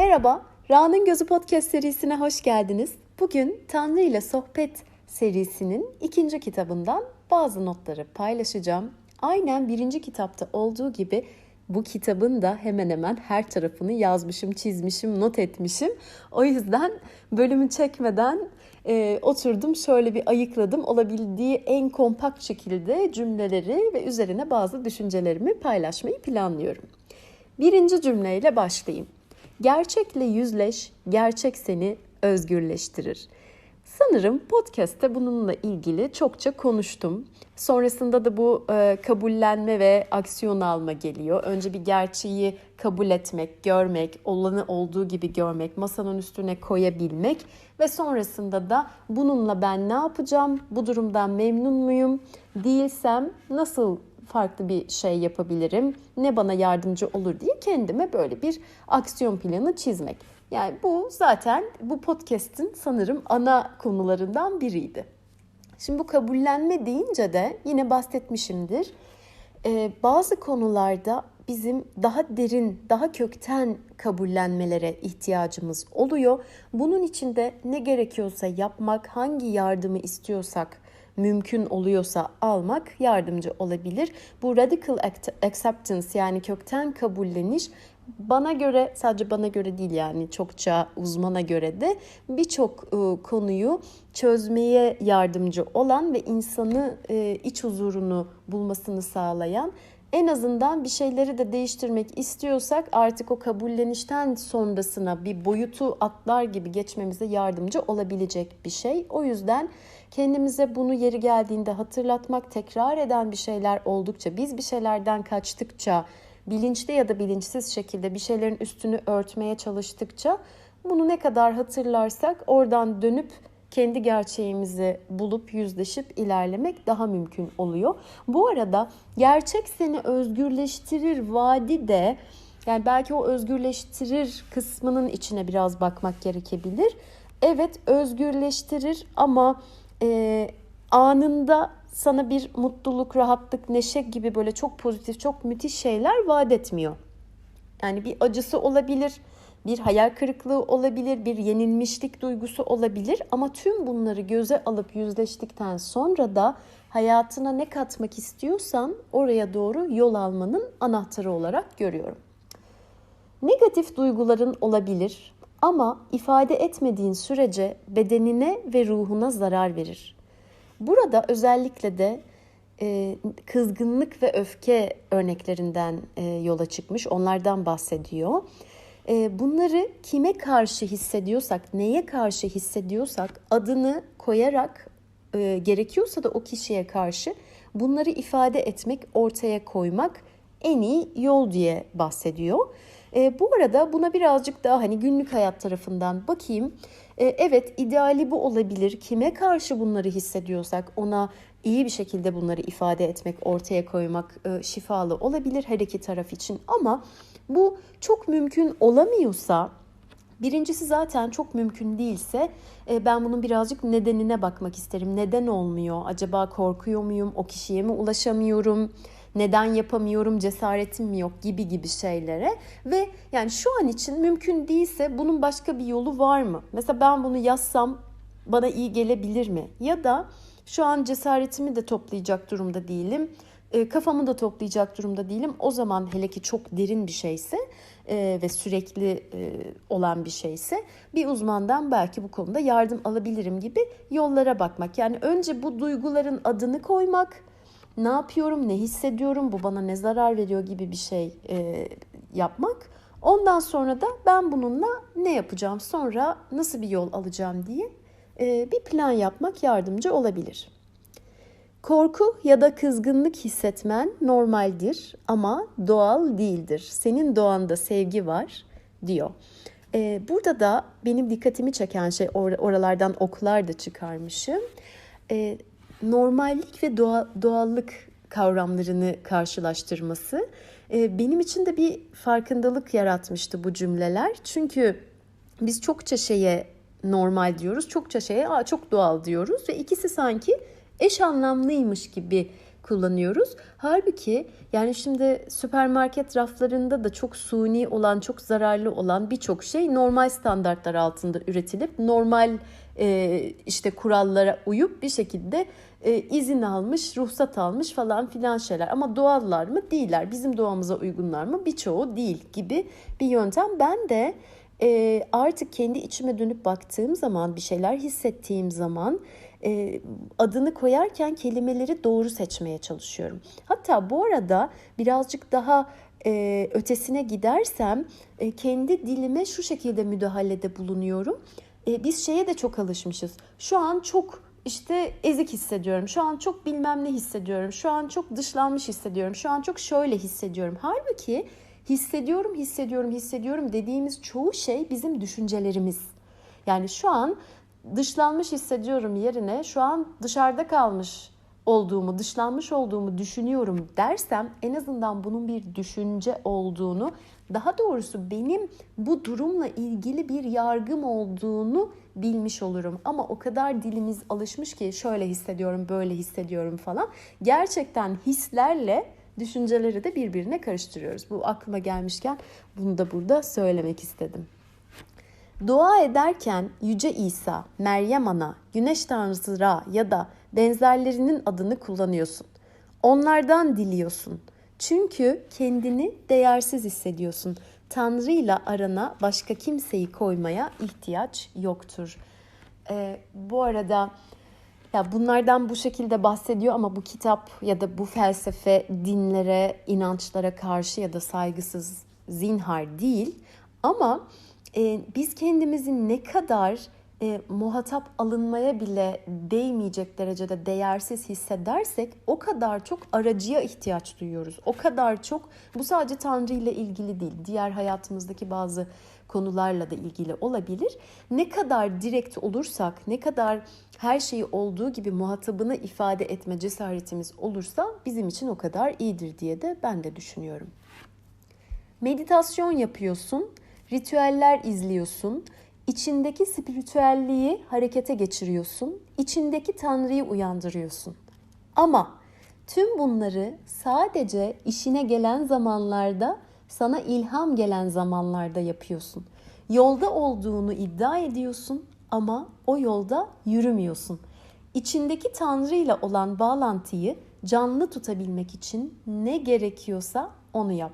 Merhaba, Ra'nın Gözü Podcast serisine hoş geldiniz. Bugün Tanrı ile Sohbet serisinin ikinci kitabından bazı notları paylaşacağım. Aynen birinci kitapta olduğu gibi bu kitabın da hemen hemen her tarafını yazmışım, çizmişim, not etmişim. O yüzden bölümü çekmeden e, oturdum şöyle bir ayıkladım. Olabildiği en kompakt şekilde cümleleri ve üzerine bazı düşüncelerimi paylaşmayı planlıyorum. Birinci cümleyle başlayayım. Gerçekle yüzleş, gerçek seni özgürleştirir. Sanırım podcast'te bununla ilgili çokça konuştum. Sonrasında da bu e, kabullenme ve aksiyon alma geliyor. Önce bir gerçeği kabul etmek, görmek, olanı olduğu gibi görmek, masanın üstüne koyabilmek ve sonrasında da bununla ben ne yapacağım, bu durumdan memnun muyum, değilsem nasıl farklı bir şey yapabilirim, ne bana yardımcı olur diye kendime böyle bir aksiyon planı çizmek. Yani bu zaten bu podcast'in sanırım ana konularından biriydi. Şimdi bu kabullenme deyince de yine bahsetmişimdir. Ee, bazı konularda bizim daha derin, daha kökten kabullenmelere ihtiyacımız oluyor. Bunun için de ne gerekiyorsa yapmak, hangi yardımı istiyorsak mümkün oluyorsa almak yardımcı olabilir. Bu radical acceptance yani kökten kabulleniş bana göre sadece bana göre değil yani çokça uzmana göre de birçok e, konuyu çözmeye yardımcı olan ve insanı e, iç huzurunu bulmasını sağlayan en azından bir şeyleri de değiştirmek istiyorsak artık o kabullenişten sonrasına bir boyutu atlar gibi geçmemize yardımcı olabilecek bir şey. O yüzden kendimize bunu yeri geldiğinde hatırlatmak, tekrar eden bir şeyler oldukça, biz bir şeylerden kaçtıkça, bilinçli ya da bilinçsiz şekilde bir şeylerin üstünü örtmeye çalıştıkça bunu ne kadar hatırlarsak oradan dönüp kendi gerçeğimizi bulup yüzleşip ilerlemek daha mümkün oluyor. Bu arada gerçek seni özgürleştirir vaadi de yani belki o özgürleştirir kısmının içine biraz bakmak gerekebilir. Evet özgürleştirir ama e, anında sana bir mutluluk, rahatlık, neşe gibi böyle çok pozitif, çok müthiş şeyler vaat etmiyor. Yani bir acısı olabilir, bir hayal kırıklığı olabilir, bir yenilmişlik duygusu olabilir ama tüm bunları göze alıp yüzleştikten sonra da hayatına ne katmak istiyorsan oraya doğru yol almanın anahtarı olarak görüyorum. Negatif duyguların olabilir ama ifade etmediğin sürece bedenine ve ruhuna zarar verir. Burada özellikle de e, kızgınlık ve öfke örneklerinden e, yola çıkmış, onlardan bahsediyor. E, bunları kime karşı hissediyorsak, neye karşı hissediyorsak adını koyarak e, gerekiyorsa da o kişiye karşı bunları ifade etmek, ortaya koymak en iyi yol diye bahsediyor. E, bu arada buna birazcık daha hani günlük hayat tarafından bakayım. E, evet ideali bu olabilir. Kime karşı bunları hissediyorsak ona iyi bir şekilde bunları ifade etmek, ortaya koymak e, şifalı olabilir her iki taraf için. Ama bu çok mümkün olamıyorsa Birincisi zaten çok mümkün değilse e, ben bunun birazcık nedenine bakmak isterim. Neden olmuyor? Acaba korkuyor muyum? O kişiye mi ulaşamıyorum? neden yapamıyorum, cesaretim mi yok gibi gibi şeylere ve yani şu an için mümkün değilse bunun başka bir yolu var mı? Mesela ben bunu yazsam bana iyi gelebilir mi? Ya da şu an cesaretimi de toplayacak durumda değilim. E, kafamı da toplayacak durumda değilim. O zaman hele ki çok derin bir şeyse e, ve sürekli e, olan bir şeyse bir uzmandan belki bu konuda yardım alabilirim gibi yollara bakmak. Yani önce bu duyguların adını koymak, ne yapıyorum, ne hissediyorum, bu bana ne zarar veriyor gibi bir şey e, yapmak. Ondan sonra da ben bununla ne yapacağım, sonra nasıl bir yol alacağım diye bir plan yapmak yardımcı olabilir. Korku ya da kızgınlık hissetmen normaldir ama doğal değildir. Senin doğanda sevgi var diyor. Ee, burada da benim dikkatimi çeken şey or- oralardan oklar da çıkarmışım. Ee, normallik ve doğa, doğallık kavramlarını karşılaştırması e, benim için de bir farkındalık yaratmıştı bu cümleler. Çünkü biz çokça şeye normal diyoruz, çokça şeye Aa, çok doğal diyoruz ve ikisi sanki eş anlamlıymış gibi kullanıyoruz. Halbuki yani şimdi süpermarket raflarında da çok suni olan, çok zararlı olan birçok şey normal standartlar altında üretilip normal e, işte kurallara uyup bir şekilde e, izin almış, ruhsat almış falan filan şeyler. Ama doğallar mı? Değiller. Bizim doğamıza uygunlar mı? Birçoğu değil gibi bir yöntem. Ben de e, artık kendi içime dönüp baktığım zaman, bir şeyler hissettiğim zaman e, adını koyarken kelimeleri doğru seçmeye çalışıyorum. Hatta bu arada birazcık daha e, ötesine gidersem e, kendi dilime şu şekilde müdahalede bulunuyorum. E, biz şeye de çok alışmışız. Şu an çok işte ezik hissediyorum. Şu an çok bilmem ne hissediyorum. Şu an çok dışlanmış hissediyorum. Şu an çok şöyle hissediyorum. Halbuki hissediyorum, hissediyorum, hissediyorum dediğimiz çoğu şey bizim düşüncelerimiz. Yani şu an dışlanmış hissediyorum yerine şu an dışarıda kalmış olduğumu, dışlanmış olduğumu düşünüyorum dersem en azından bunun bir düşünce olduğunu, daha doğrusu benim bu durumla ilgili bir yargım olduğunu bilmiş olurum. Ama o kadar dilimiz alışmış ki şöyle hissediyorum, böyle hissediyorum falan. Gerçekten hislerle düşünceleri de birbirine karıştırıyoruz. Bu aklıma gelmişken bunu da burada söylemek istedim. Dua ederken Yüce İsa, Meryem Ana, Güneş Tanrısı Ra ya da benzerlerinin adını kullanıyorsun. Onlardan diliyorsun. Çünkü kendini değersiz hissediyorsun. Tanrı ile arana başka kimseyi koymaya ihtiyaç yoktur. Ee, bu arada ya bunlardan bu şekilde bahsediyor ama bu kitap ya da bu felsefe dinlere, inançlara karşı ya da saygısız zinhar değil. Ama e, biz kendimizi ne kadar e, muhatap alınmaya bile değmeyecek derecede değersiz hissedersek o kadar çok aracıya ihtiyaç duyuyoruz. O kadar çok bu sadece Tanrı ile ilgili değil. Diğer hayatımızdaki bazı konularla da ilgili olabilir. Ne kadar direkt olursak, ne kadar her şeyi olduğu gibi muhatabını ifade etme cesaretimiz olursa bizim için o kadar iyidir diye de ben de düşünüyorum. Meditasyon yapıyorsun, ritüeller izliyorsun, içindeki spiritüelliği harekete geçiriyorsun, içindeki Tanrı'yı uyandırıyorsun. Ama tüm bunları sadece işine gelen zamanlarda sana ilham gelen zamanlarda yapıyorsun. Yolda olduğunu iddia ediyorsun ama o yolda yürümüyorsun. İçindeki Tanrı ile olan bağlantıyı canlı tutabilmek için ne gerekiyorsa onu yap.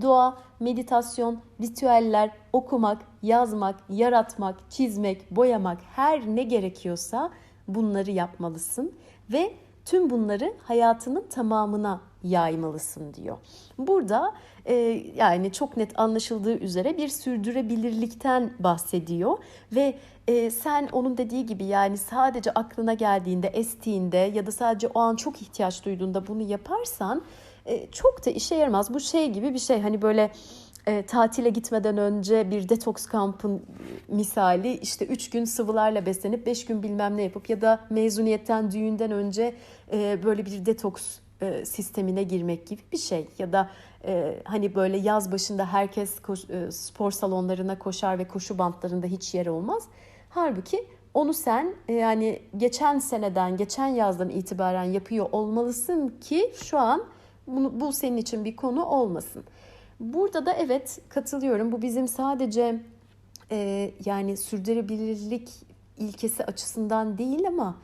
Dua, meditasyon, ritüeller, okumak, yazmak, yaratmak, çizmek, boyamak her ne gerekiyorsa bunları yapmalısın ve tüm bunları hayatının tamamına yaymalısın diyor. Burada e, yani çok net anlaşıldığı üzere bir sürdürebilirlikten bahsediyor ve e, sen onun dediği gibi yani sadece aklına geldiğinde, estiğinde ya da sadece o an çok ihtiyaç duyduğunda bunu yaparsan e, çok da işe yaramaz. Bu şey gibi bir şey hani böyle e, tatile gitmeden önce bir detoks kampın misali işte 3 gün sıvılarla beslenip 5 gün bilmem ne yapıp ya da mezuniyetten düğünden önce e, böyle bir detoks e, sistemine girmek gibi bir şey ya da e, hani böyle yaz başında herkes koş, e, spor salonlarına koşar ve koşu bantlarında hiç yer olmaz. Halbuki onu sen e, yani geçen seneden, geçen yazdan itibaren yapıyor olmalısın ki şu an bunu, bu senin için bir konu olmasın. Burada da evet katılıyorum. Bu bizim sadece e, yani sürdürülebilirlik ilkesi açısından değil ama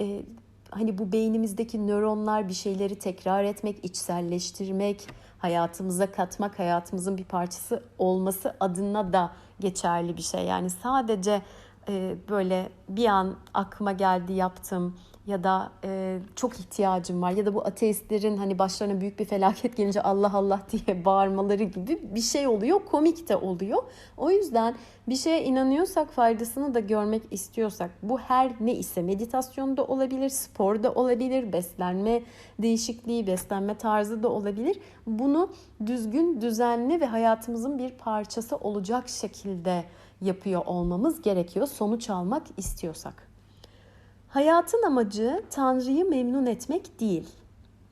e, hani bu beynimizdeki nöronlar bir şeyleri tekrar etmek, içselleştirmek, hayatımıza katmak, hayatımızın bir parçası olması adına da geçerli bir şey. Yani sadece e, böyle bir an aklıma geldi yaptım ya da e, çok ihtiyacım var ya da bu ateistlerin hani başlarına büyük bir felaket gelince Allah Allah diye bağırmaları gibi bir şey oluyor. Komik de oluyor. O yüzden bir şeye inanıyorsak faydasını da görmek istiyorsak bu her ne ise meditasyonda olabilir, sporda olabilir, beslenme değişikliği, beslenme tarzı da olabilir. Bunu düzgün, düzenli ve hayatımızın bir parçası olacak şekilde yapıyor olmamız gerekiyor sonuç almak istiyorsak. Hayatın amacı Tanrı'yı memnun etmek değil,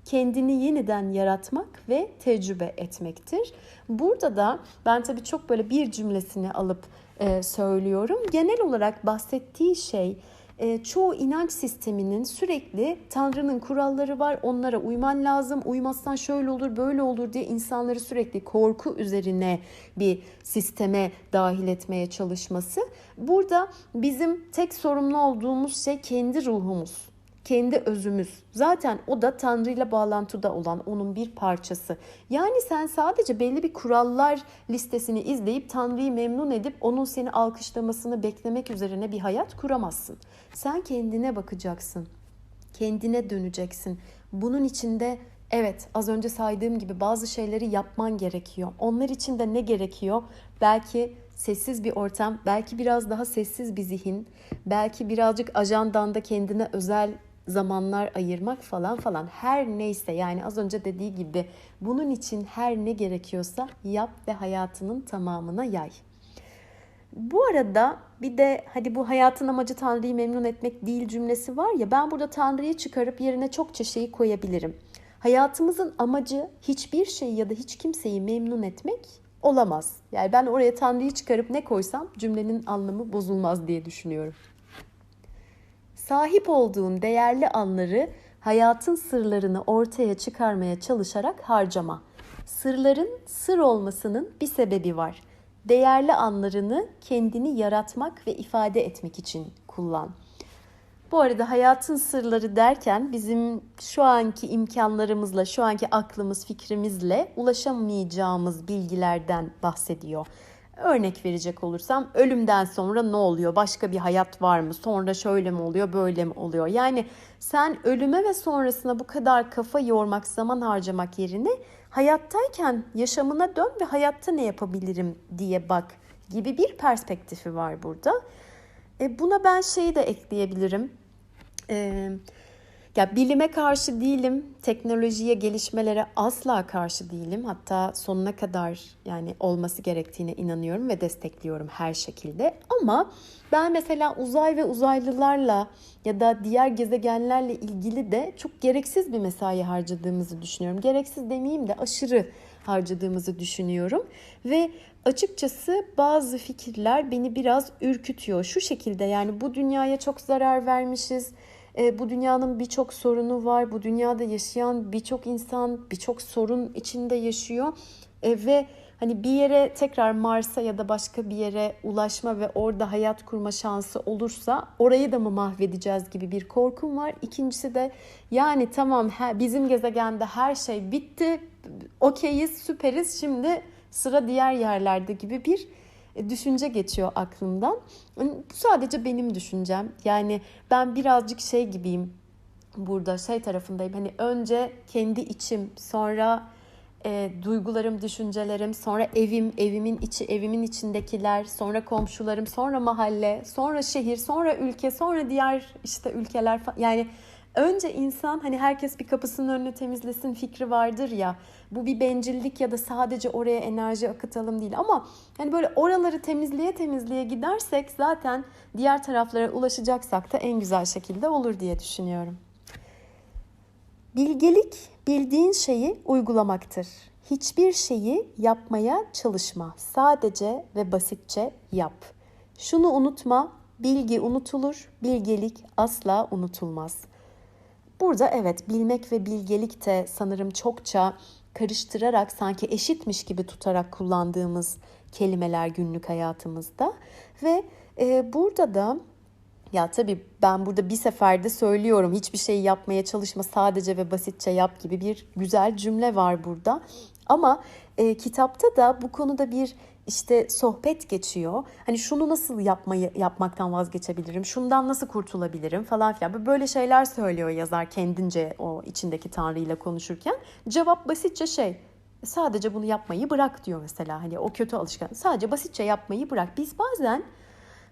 kendini yeniden yaratmak ve tecrübe etmektir. Burada da ben tabii çok böyle bir cümlesini alıp e, söylüyorum. Genel olarak bahsettiği şey e, çoğu inanç sisteminin sürekli Tanrı'nın kuralları var, onlara uyman lazım, uymazsan şöyle olur, böyle olur diye insanları sürekli korku üzerine bir sisteme dahil etmeye çalışması. Burada bizim tek sorumlu olduğumuz şey kendi ruhumuz kendi özümüz. Zaten o da Tanrı ile bağlantıda olan onun bir parçası. Yani sen sadece belli bir kurallar listesini izleyip Tanrı'yı memnun edip onun seni alkışlamasını beklemek üzerine bir hayat kuramazsın. Sen kendine bakacaksın. Kendine döneceksin. Bunun içinde evet az önce saydığım gibi bazı şeyleri yapman gerekiyor. Onlar için de ne gerekiyor? Belki sessiz bir ortam, belki biraz daha sessiz bir zihin, belki birazcık ajandanda kendine özel zamanlar ayırmak falan falan her neyse yani az önce dediği gibi bunun için her ne gerekiyorsa yap ve hayatının tamamına yay. Bu arada bir de hadi bu hayatın amacı Tanrı'yı memnun etmek değil cümlesi var ya ben burada Tanrı'yı çıkarıp yerine çokça şeyi koyabilirim. Hayatımızın amacı hiçbir şeyi ya da hiç kimseyi memnun etmek olamaz. Yani ben oraya Tanrı'yı çıkarıp ne koysam cümlenin anlamı bozulmaz diye düşünüyorum. Sahip olduğun değerli anları hayatın sırlarını ortaya çıkarmaya çalışarak harcama. Sırların sır olmasının bir sebebi var. Değerli anlarını kendini yaratmak ve ifade etmek için kullan. Bu arada hayatın sırları derken bizim şu anki imkanlarımızla, şu anki aklımız, fikrimizle ulaşamayacağımız bilgilerden bahsediyor. Örnek verecek olursam ölümden sonra ne oluyor? Başka bir hayat var mı? Sonra şöyle mi oluyor, böyle mi oluyor? Yani sen ölüme ve sonrasına bu kadar kafa yormak, zaman harcamak yerine hayattayken yaşamına dön ve hayatta ne yapabilirim diye bak gibi bir perspektifi var burada. E buna ben şeyi de ekleyebilirim. Eee ya bilime karşı değilim, teknolojiye, gelişmelere asla karşı değilim. Hatta sonuna kadar yani olması gerektiğine inanıyorum ve destekliyorum her şekilde. Ama ben mesela uzay ve uzaylılarla ya da diğer gezegenlerle ilgili de çok gereksiz bir mesai harcadığımızı düşünüyorum. Gereksiz demeyeyim de aşırı harcadığımızı düşünüyorum ve açıkçası bazı fikirler beni biraz ürkütüyor. Şu şekilde yani bu dünyaya çok zarar vermişiz e, bu dünyanın birçok sorunu var. Bu dünyada yaşayan birçok insan birçok sorun içinde yaşıyor. E, ve hani bir yere tekrar Mars'a ya da başka bir yere ulaşma ve orada hayat kurma şansı olursa orayı da mı mahvedeceğiz gibi bir korkum var. İkincisi de yani tamam bizim gezegende her şey bitti. Okeyiz, süperiz. Şimdi sıra diğer yerlerde gibi bir düşünce geçiyor aklımdan. Bu sadece benim düşüncem. Yani ben birazcık şey gibiyim burada şey tarafındayım. Hani önce kendi içim, sonra e, duygularım, düşüncelerim, sonra evim, evimin içi, evimin içindekiler, sonra komşularım, sonra mahalle, sonra şehir, sonra ülke, sonra diğer işte ülkeler falan. Yani Önce insan hani herkes bir kapısının önünü temizlesin fikri vardır ya. Bu bir bencillik ya da sadece oraya enerji akıtalım değil ama hani böyle oraları temizliğe temizliğe gidersek zaten diğer taraflara ulaşacaksak da en güzel şekilde olur diye düşünüyorum. Bilgelik bildiğin şeyi uygulamaktır. Hiçbir şeyi yapmaya çalışma. Sadece ve basitçe yap. Şunu unutma, bilgi unutulur, bilgelik asla unutulmaz. Burada evet bilmek ve bilgelik de sanırım çokça karıştırarak sanki eşitmiş gibi tutarak kullandığımız kelimeler günlük hayatımızda ve e, burada da ya tabii ben burada bir seferde söylüyorum hiçbir şey yapmaya çalışma sadece ve basitçe yap gibi bir güzel cümle var burada. Ama e, kitapta da bu konuda bir işte sohbet geçiyor. Hani şunu nasıl yapmayı yapmaktan vazgeçebilirim? Şundan nasıl kurtulabilirim falan filan. Böyle şeyler söylüyor yazar kendince o içindeki Tanrı ile konuşurken. Cevap basitçe şey sadece bunu yapmayı bırak diyor mesela. Hani o kötü alışkan. Sadece basitçe yapmayı bırak. Biz bazen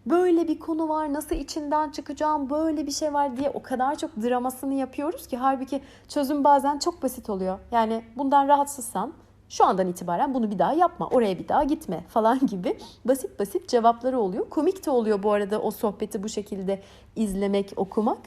böyle bir konu var nasıl içinden çıkacağım böyle bir şey var diye o kadar çok dramasını yapıyoruz ki halbuki çözüm bazen çok basit oluyor. Yani bundan rahatsızsan şu andan itibaren bunu bir daha yapma, oraya bir daha gitme falan gibi basit basit cevapları oluyor. Komik de oluyor bu arada o sohbeti bu şekilde izlemek, okumak.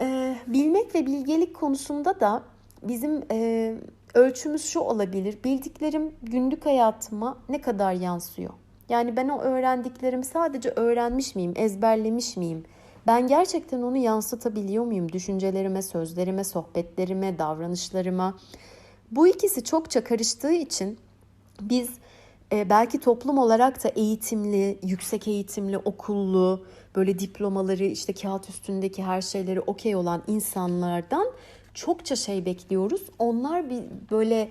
Ee, bilmek ve bilgelik konusunda da bizim e, ölçümüz şu olabilir. Bildiklerim günlük hayatıma ne kadar yansıyor? Yani ben o öğrendiklerimi sadece öğrenmiş miyim, ezberlemiş miyim? Ben gerçekten onu yansıtabiliyor muyum? Düşüncelerime, sözlerime, sohbetlerime, davranışlarıma. Bu ikisi çokça karıştığı için biz e, belki toplum olarak da eğitimli, yüksek eğitimli, okullu, böyle diplomaları işte kağıt üstündeki her şeyleri okey olan insanlardan çokça şey bekliyoruz. Onlar bir böyle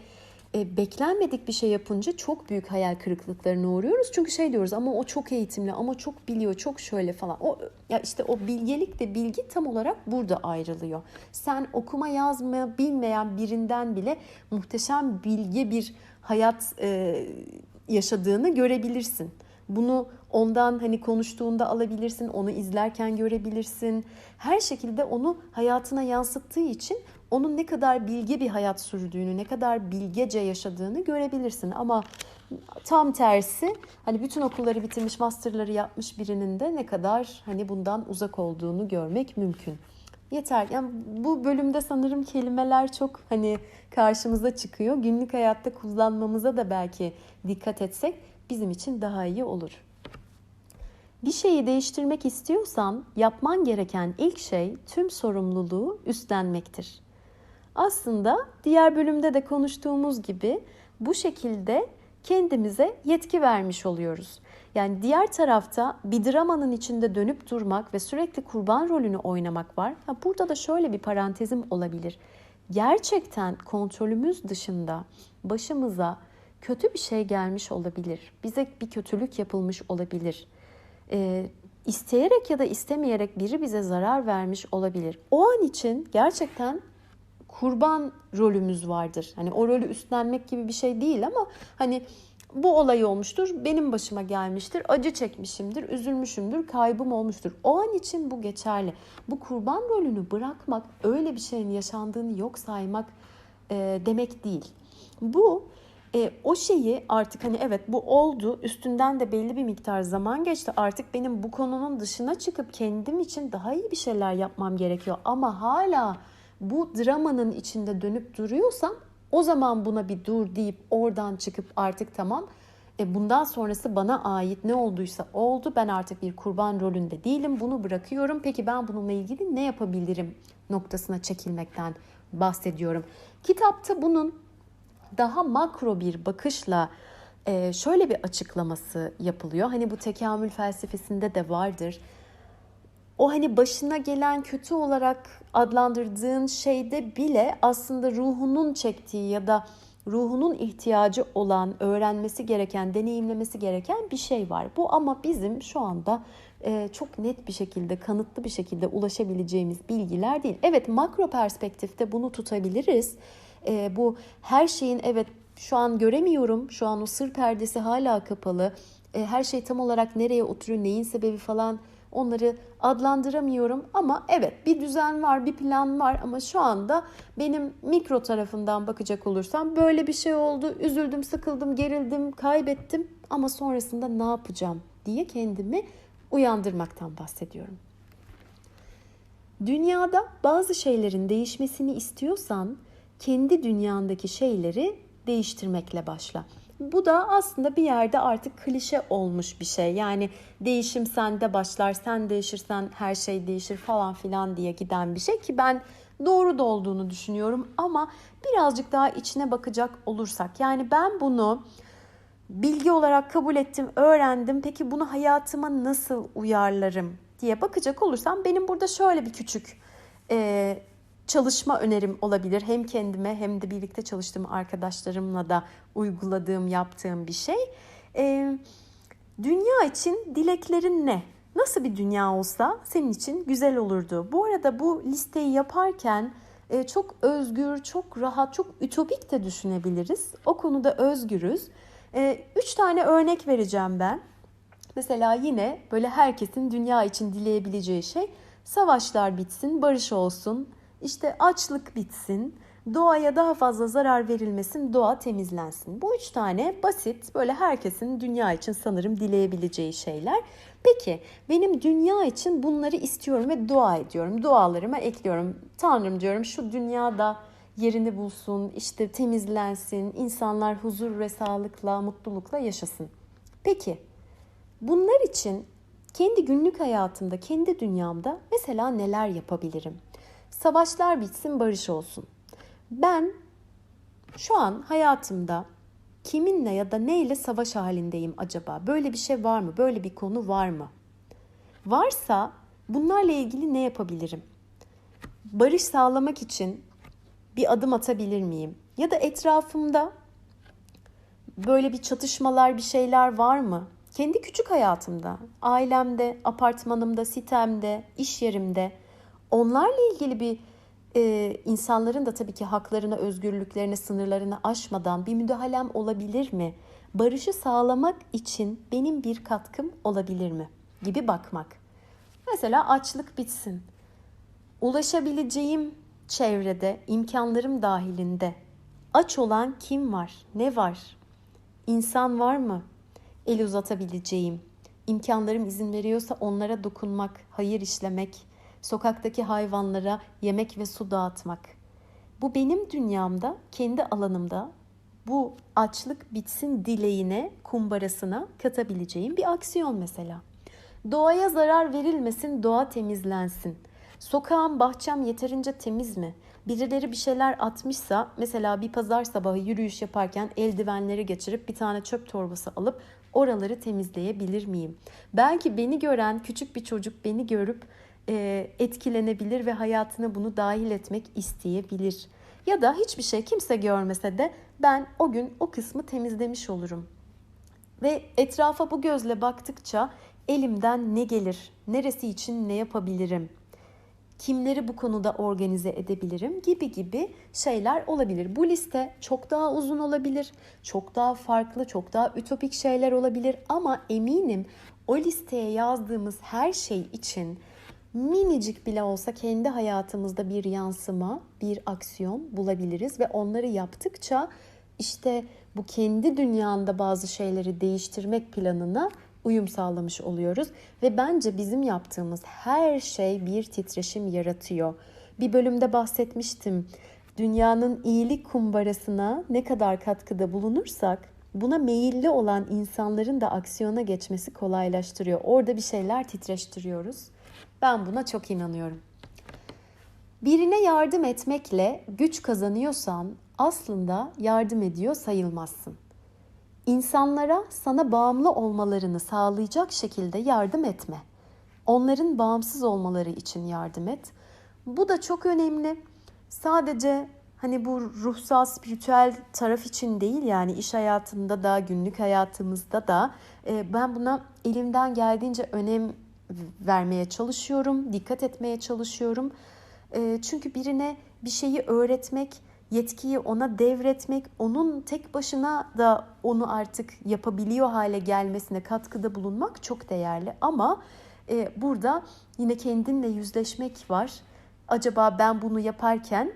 e, beklenmedik bir şey yapınca çok büyük hayal kırıklıklarına uğruyoruz. Çünkü şey diyoruz ama o çok eğitimli ama çok biliyor, çok şöyle falan. O ya işte o bilgelik de bilgi tam olarak burada ayrılıyor. Sen okuma yazma bilmeyen birinden bile muhteşem bilge bir hayat e, yaşadığını görebilirsin. Bunu ondan hani konuştuğunda alabilirsin, onu izlerken görebilirsin. Her şekilde onu hayatına yansıttığı için onun ne kadar bilge bir hayat sürdüğünü, ne kadar bilgece yaşadığını görebilirsin. Ama tam tersi hani bütün okulları bitirmiş, masterları yapmış birinin de ne kadar hani bundan uzak olduğunu görmek mümkün. Yeter. Yani bu bölümde sanırım kelimeler çok hani karşımıza çıkıyor. Günlük hayatta kullanmamıza da belki dikkat etsek bizim için daha iyi olur. Bir şeyi değiştirmek istiyorsan yapman gereken ilk şey tüm sorumluluğu üstlenmektir. Aslında diğer bölümde de konuştuğumuz gibi bu şekilde kendimize yetki vermiş oluyoruz. Yani diğer tarafta bir dramanın içinde dönüp durmak ve sürekli kurban rolünü oynamak var. Ha burada da şöyle bir parantezim olabilir. Gerçekten kontrolümüz dışında başımıza kötü bir şey gelmiş olabilir. Bize bir kötülük yapılmış olabilir. Ee, isteyerek ya da istemeyerek biri bize zarar vermiş olabilir. O an için gerçekten kurban rolümüz vardır. Hani o rolü üstlenmek gibi bir şey değil ama hani bu olay olmuştur, benim başıma gelmiştir, acı çekmişimdir, üzülmüşümdür, kaybım olmuştur. O an için bu geçerli. Bu kurban rolünü bırakmak, öyle bir şeyin yaşandığını yok saymak e, demek değil. Bu e, o şeyi artık hani evet bu oldu, üstünden de belli bir miktar zaman geçti. Artık benim bu konunun dışına çıkıp kendim için daha iyi bir şeyler yapmam gerekiyor. Ama hala bu dramanın içinde dönüp duruyorsam o zaman buna bir dur deyip oradan çıkıp artık tamam e bundan sonrası bana ait ne olduysa oldu. Ben artık bir kurban rolünde değilim. Bunu bırakıyorum. Peki ben bununla ilgili ne yapabilirim noktasına çekilmekten bahsediyorum. Kitapta bunun daha makro bir bakışla e, şöyle bir açıklaması yapılıyor. Hani bu tekamül felsefesinde de vardır o hani başına gelen kötü olarak adlandırdığın şeyde bile aslında ruhunun çektiği ya da ruhunun ihtiyacı olan, öğrenmesi gereken, deneyimlemesi gereken bir şey var. Bu ama bizim şu anda e, çok net bir şekilde, kanıtlı bir şekilde ulaşabileceğimiz bilgiler değil. Evet makro perspektifte bunu tutabiliriz. E, bu her şeyin evet şu an göremiyorum, şu an o sır perdesi hala kapalı. E, her şey tam olarak nereye oturuyor, neyin sebebi falan Onları adlandıramıyorum ama evet bir düzen var, bir plan var ama şu anda benim mikro tarafından bakacak olursam böyle bir şey oldu. Üzüldüm, sıkıldım, gerildim, kaybettim ama sonrasında ne yapacağım diye kendimi uyandırmaktan bahsediyorum. Dünyada bazı şeylerin değişmesini istiyorsan kendi dünyandaki şeyleri değiştirmekle başla. Bu da aslında bir yerde artık klişe olmuş bir şey. Yani değişim sende başlar, sen değişirsen her şey değişir falan filan diye giden bir şey ki ben doğru da olduğunu düşünüyorum ama birazcık daha içine bakacak olursak yani ben bunu bilgi olarak kabul ettim, öğrendim. Peki bunu hayatıma nasıl uyarlarım diye bakacak olursam benim burada şöyle bir küçük e, çalışma önerim olabilir. Hem kendime hem de birlikte çalıştığım arkadaşlarımla da uyguladığım, yaptığım bir şey. Ee, dünya için dileklerin ne? Nasıl bir dünya olsa senin için güzel olurdu. Bu arada bu listeyi yaparken e, çok özgür, çok rahat, çok ütopik de düşünebiliriz. O konuda özgürüz. E, üç tane örnek vereceğim ben. Mesela yine böyle herkesin dünya için dileyebileceği şey savaşlar bitsin, barış olsun, işte açlık bitsin, doğaya daha fazla zarar verilmesin, doğa temizlensin. Bu üç tane basit böyle herkesin dünya için sanırım dileyebileceği şeyler. Peki benim dünya için bunları istiyorum ve dua ediyorum. Dualarıma ekliyorum. Tanrım diyorum şu dünyada yerini bulsun, işte temizlensin, insanlar huzur ve sağlıkla, mutlulukla yaşasın. Peki bunlar için kendi günlük hayatımda, kendi dünyamda mesela neler yapabilirim? Savaşlar bitsin, barış olsun. Ben şu an hayatımda kiminle ya da neyle savaş halindeyim acaba? Böyle bir şey var mı? Böyle bir konu var mı? Varsa bunlarla ilgili ne yapabilirim? Barış sağlamak için bir adım atabilir miyim? Ya da etrafımda böyle bir çatışmalar, bir şeyler var mı? Kendi küçük hayatımda, ailemde, apartmanımda, sitemde, iş yerimde onlarla ilgili bir e, insanların da tabii ki haklarına, özgürlüklerine, sınırlarını aşmadan bir müdahalem olabilir mi? Barışı sağlamak için benim bir katkım olabilir mi? Gibi bakmak. Mesela açlık bitsin. Ulaşabileceğim çevrede, imkanlarım dahilinde aç olan kim var? Ne var? İnsan var mı? El uzatabileceğim. İmkanlarım izin veriyorsa onlara dokunmak, hayır işlemek, sokaktaki hayvanlara yemek ve su dağıtmak. Bu benim dünyamda, kendi alanımda bu açlık bitsin dileğine, kumbarasına katabileceğim bir aksiyon mesela. Doğaya zarar verilmesin, doğa temizlensin. Sokağım, bahçem yeterince temiz mi? Birileri bir şeyler atmışsa mesela bir pazar sabahı yürüyüş yaparken eldivenleri geçirip bir tane çöp torbası alıp oraları temizleyebilir miyim? Belki beni gören küçük bir çocuk beni görüp e, etkilenebilir ve hayatına bunu dahil etmek isteyebilir. Ya da hiçbir şey kimse görmese de ben o gün o kısmı temizlemiş olurum. Ve etrafa bu gözle baktıkça elimden ne gelir, neresi için ne yapabilirim, kimleri bu konuda organize edebilirim gibi gibi şeyler olabilir. Bu liste çok daha uzun olabilir, çok daha farklı, çok daha ütopik şeyler olabilir ama eminim o listeye yazdığımız her şey için minicik bile olsa kendi hayatımızda bir yansıma, bir aksiyon bulabiliriz ve onları yaptıkça işte bu kendi dünyanda bazı şeyleri değiştirmek planına uyum sağlamış oluyoruz ve bence bizim yaptığımız her şey bir titreşim yaratıyor. Bir bölümde bahsetmiştim. Dünyanın iyilik kumbarasına ne kadar katkıda bulunursak buna meyilli olan insanların da aksiyona geçmesi kolaylaştırıyor. Orada bir şeyler titreştiriyoruz. Ben buna çok inanıyorum. Birine yardım etmekle güç kazanıyorsan aslında yardım ediyor sayılmazsın. İnsanlara sana bağımlı olmalarını sağlayacak şekilde yardım etme. Onların bağımsız olmaları için yardım et. Bu da çok önemli. Sadece hani bu ruhsal, spiritüel taraf için değil yani iş hayatında da, günlük hayatımızda da e, ben buna elimden geldiğince önem vermeye çalışıyorum, dikkat etmeye çalışıyorum. E, çünkü birine bir şeyi öğretmek, yetkiyi ona devretmek, onun tek başına da onu artık yapabiliyor hale gelmesine katkıda bulunmak çok değerli. Ama e, burada yine kendinle yüzleşmek var. Acaba ben bunu yaparken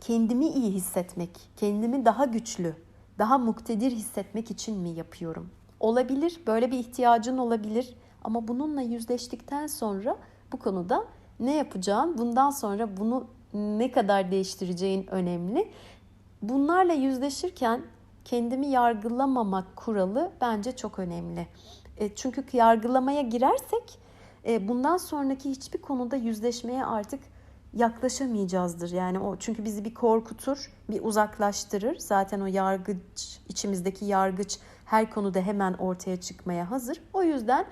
kendimi iyi hissetmek, kendimi daha güçlü, daha muktedir hissetmek için mi yapıyorum? Olabilir, böyle bir ihtiyacın olabilir ama bununla yüzleştikten sonra bu konuda ne yapacağın, bundan sonra bunu ne kadar değiştireceğin önemli. Bunlarla yüzleşirken kendimi yargılamamak kuralı bence çok önemli. E, çünkü yargılamaya girersek e, bundan sonraki hiçbir konuda yüzleşmeye artık yaklaşamayacağızdır. Yani o çünkü bizi bir korkutur, bir uzaklaştırır. Zaten o yargıç, içimizdeki yargıç her konuda hemen ortaya çıkmaya hazır. O yüzden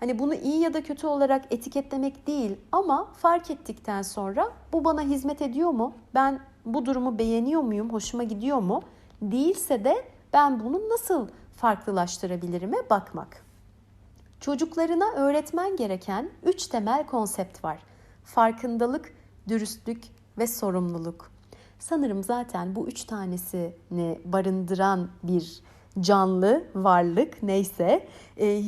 Hani bunu iyi ya da kötü olarak etiketlemek değil ama fark ettikten sonra bu bana hizmet ediyor mu? Ben bu durumu beğeniyor muyum? Hoşuma gidiyor mu? Değilse de ben bunu nasıl farklılaştırabilirim'e bakmak. Çocuklarına öğretmen gereken üç temel konsept var. Farkındalık, dürüstlük ve sorumluluk. Sanırım zaten bu üç tanesini barındıran bir canlı varlık neyse e,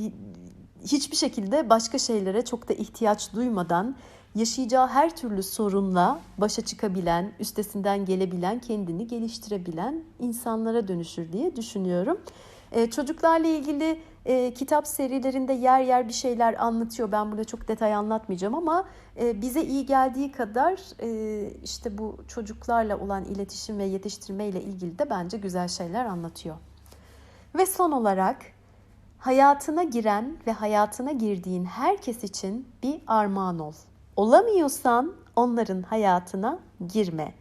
hiçbir şekilde başka şeylere çok da ihtiyaç duymadan yaşayacağı her türlü sorunla başa çıkabilen, üstesinden gelebilen, kendini geliştirebilen insanlara dönüşür diye düşünüyorum. Ee, çocuklarla ilgili e, kitap serilerinde yer yer bir şeyler anlatıyor. Ben burada çok detay anlatmayacağım ama e, bize iyi geldiği kadar e, işte bu çocuklarla olan iletişim ve yetiştirme ile ilgili de bence güzel şeyler anlatıyor. Ve son olarak hayatına giren ve hayatına girdiğin herkes için bir armağan ol. Olamıyorsan onların hayatına girme.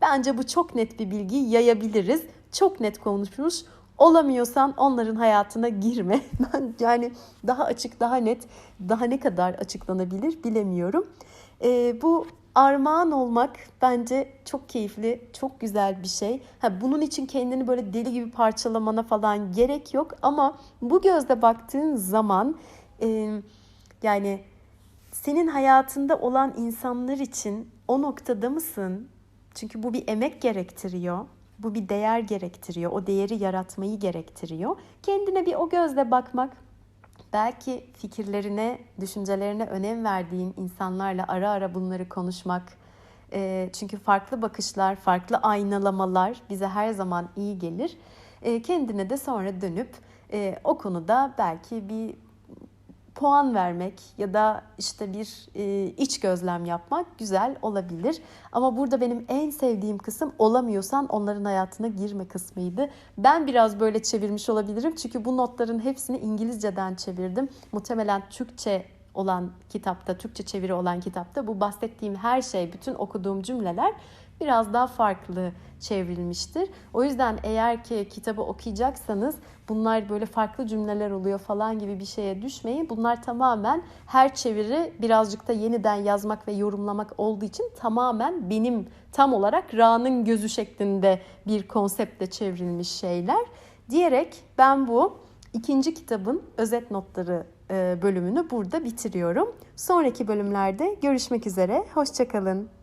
Bence bu çok net bir bilgi yayabiliriz. Çok net konuşmuş. Olamıyorsan onların hayatına girme. Ben yani daha açık, daha net, daha ne kadar açıklanabilir bilemiyorum. Ee, bu armağan olmak bence çok keyifli, çok güzel bir şey. Ha, bunun için kendini böyle deli gibi parçalamana falan gerek yok. Ama bu gözle baktığın zaman e, yani senin hayatında olan insanlar için o noktada mısın? Çünkü bu bir emek gerektiriyor. Bu bir değer gerektiriyor. O değeri yaratmayı gerektiriyor. Kendine bir o gözle bakmak, belki fikirlerine, düşüncelerine önem verdiğin insanlarla ara ara bunları konuşmak. E, çünkü farklı bakışlar, farklı aynalamalar bize her zaman iyi gelir. E, kendine de sonra dönüp e, o konuda belki bir puan vermek ya da işte bir e, iç gözlem yapmak güzel olabilir. Ama burada benim en sevdiğim kısım olamıyorsan onların hayatına girme kısmıydı. Ben biraz böyle çevirmiş olabilirim çünkü bu notların hepsini İngilizceden çevirdim. Muhtemelen Türkçe olan kitapta, Türkçe çeviri olan kitapta bu bahsettiğim her şey, bütün okuduğum cümleler biraz daha farklı çevrilmiştir. O yüzden eğer ki kitabı okuyacaksanız bunlar böyle farklı cümleler oluyor falan gibi bir şeye düşmeyin. Bunlar tamamen her çeviri birazcık da yeniden yazmak ve yorumlamak olduğu için tamamen benim tam olarak Ra'nın gözü şeklinde bir konseptle çevrilmiş şeyler. Diyerek ben bu ikinci kitabın özet notları e, bölümünü burada bitiriyorum. Sonraki bölümlerde görüşmek üzere. Hoşçakalın.